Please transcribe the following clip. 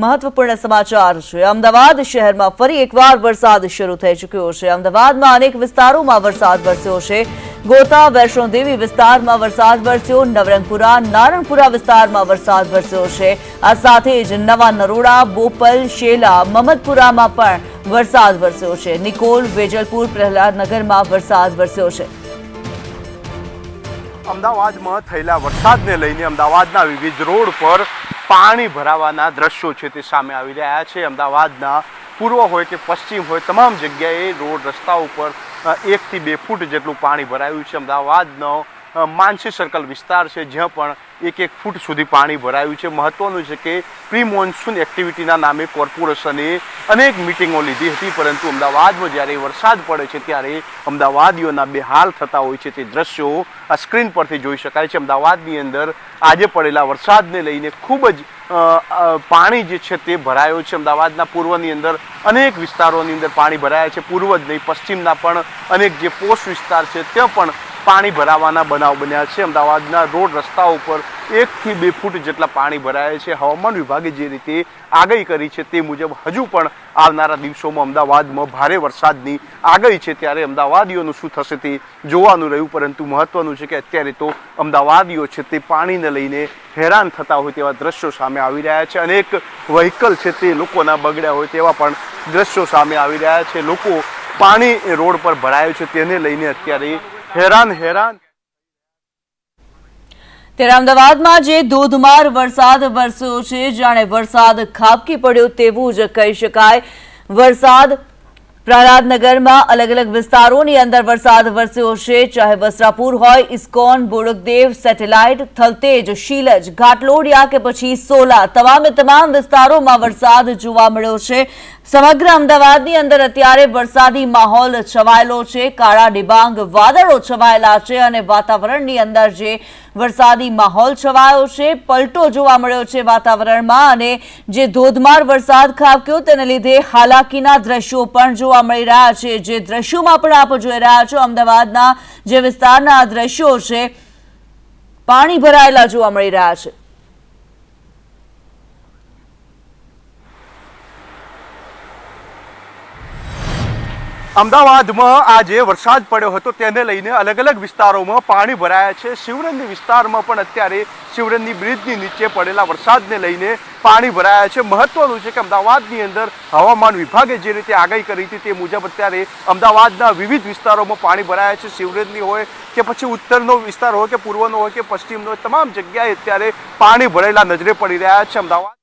મહત્વપૂર્ણ સમાચાર છે. અમદાવાદ શહેરમાં ફરી એકવાર વરસાદ શરૂ થઈ ચૂક્યો છે. અમદાવાદમાં અનેક વિસ્તારોમાં વરસાદ વરસ્યો છે. ગોતા, વૈષ્ણોદેવી વિસ્તારમાં વરસાદ વરસ્યો. નવરંગપુરા, નારણપુરા વિસ્તારમાં વરસાદ વરસ્યો છે. આ સાથે જ નવા નરોડા, બોપલ, શેલા મમદપુરામાં પણ વરસાદ વરસ્યો છે. નિકોલ, વેજલપુર, પ્રહલાદનગરમાં વરસાદ વરસ્યો છે. અમદાવાદમાં થયેલા વરસાદને લઈને અમદાવાદના વિવિધ રોડ પર પાણી ભરાવાના દ્રશ્યો છે તે સામે આવી રહ્યા છે. અમદાવાદના પૂર્વ હોય કે પશ્ચિમ હોય તમામ જગ્યાએ રોડ રસ્તા ઉપર એકથી બે ફૂટ જેટલું પાણી ભરાયું છે. અમદાવાદનો માનસી સર્કલ વિસ્તાર છે, જ્યાં પણ એક એક ફૂટ સુધી પાણી ભરાયું છે. મહત્વનું છે કે પ્રી મોન્સૂન એક્ટિવિટીના નામે કોર્પોરેશને અનેક મિટિંગો લીધી હતી, પરંતુ અમદાવાદમાં જ્યારે વરસાદ પડે છે ત્યારે અમદાવાદીઓના બેહાલ થતા હોય છે તે દ્રશ્યો આ સ્ક્રીન પરથી જોઈ શકાય છે. અમદાવાદની અંદર આજે પડેલા વરસાદને લઈને ખૂબ જ પાણી જે છે તે ભરાયો છે. અમદાવાદના પૂર્વની અંદર અનેક વિસ્તારોની અંદર પાણી ભરાયા છે. પૂર્વ જ નહીં, પશ્ચિમના પણ અનેક જે પોસ્ટ વિસ્તાર છે, ત્યાં પણ પાણી ભરાવાના બનાવ બન્યા છે. અમદાવાદના રોડ રસ્તા ઉપર એકથી બે ફૂટ જેટલા પાણી ભરાયા છે. હવામાન વિભાગે જે રીતે આગાહી કરી છે તે મુજબ હજુ પણ આવનારા દિવસોમાં અમદાવાદમાં ભારે વરસાદની આગાહી છે. ત્યારે અમદાવાદીઓનું શું થશે તે જોવાનું રહ્યું, પરંતુ મહત્વનું છે કે અત્યારે તો અમદાવાદીઓ છે તે પાણીને લઈને હેરાન થતા હોય તેવા દ્રશ્યો સામે આવી રહ્યા છે. અનેક વ્હીકલ છે તે લોકોના બગડ્યા હોય તેવા પણ દ્રશ્યો સામે આવી રહ્યા છે. લોકો પાણી રોડ પર ભરાયું છે. તેને લઈને અત્યારે હેરાન હેરાન. ત્યારે અમદાવાદમાં જે ધોધમાર વરસાદ વરસ્યો છે, જાણે વરસાદ ખાબકી પડ્યો તેવું જ કહી શકાય. વરસાદ પ્રહલાદનગરમાં અલગ અલગ વિસ્તારોની અંદર વરસાદ વરસ્યો છે. ચાહે વસ્ત્રાપુર હોય, ઇસ્કોન, બોડકદેવ, સેટેલાઇટ, થલતેજ, શીલજ, ઘાટલોડિયા કે પછી સોલા તમામે તમામ વિસ્તારોમાં વરસાદ જોવા મળ્યો છે. સમગ્ર અમદાવાદની અંદર અત્યારે વરસાદી માહોલ છવાયેલો છે. કાળા ડિબાંગ વાદળો છવાયેલા છે અને વાતાવરણની અંદર જે વરસાદી માહોલ છવાયો છે, પલટો જોવા મળ્યો છે વાતાવરણમાં અને જે ધોધમાર વરસાદ ખાબક્યો તેને લીધે હાલાકીના દ્રશ્યો પણ જોવા મળી રહ્યા છે. જે દ્રશ્યોમાં પણ આપ જોઈ રહ્યા છો, અમદાવાદના જે વિસ્તારના દ્રશ્યો છે, પાણી ભરાયેલા જોવા મળી રહ્યા છે. અમદાવાદમાં આજે વરસાદ પડ્યો હતો, તેને લઈને અલગ અલગ વિસ્તારોમાં પાણી ભરાયા છે. શિવરંજની વિસ્તારમાં પણ અત્યારે શિવરંજની બ્રિજની નીચે પડેલા વરસાદને લઈને પાણી ભરાયા છે. મહત્વનું છે કે અમદાવાદની અંદર હવામાન વિભાગે જે રીતે આગાહી કરી હતી તે મુજબ અત્યારે અમદાવાદના વિવિધ વિસ્તારોમાં પાણી ભરાયા છે. શિવરંજની હોય કે પછી ઉત્તરનો વિસ્તાર હોય કે પૂર્વનો હોય કે પશ્ચિમનો તમામ જગ્યાએ અત્યારે પાણી ભરેલા નજરે પડી રહ્યા છે. અમદાવાદ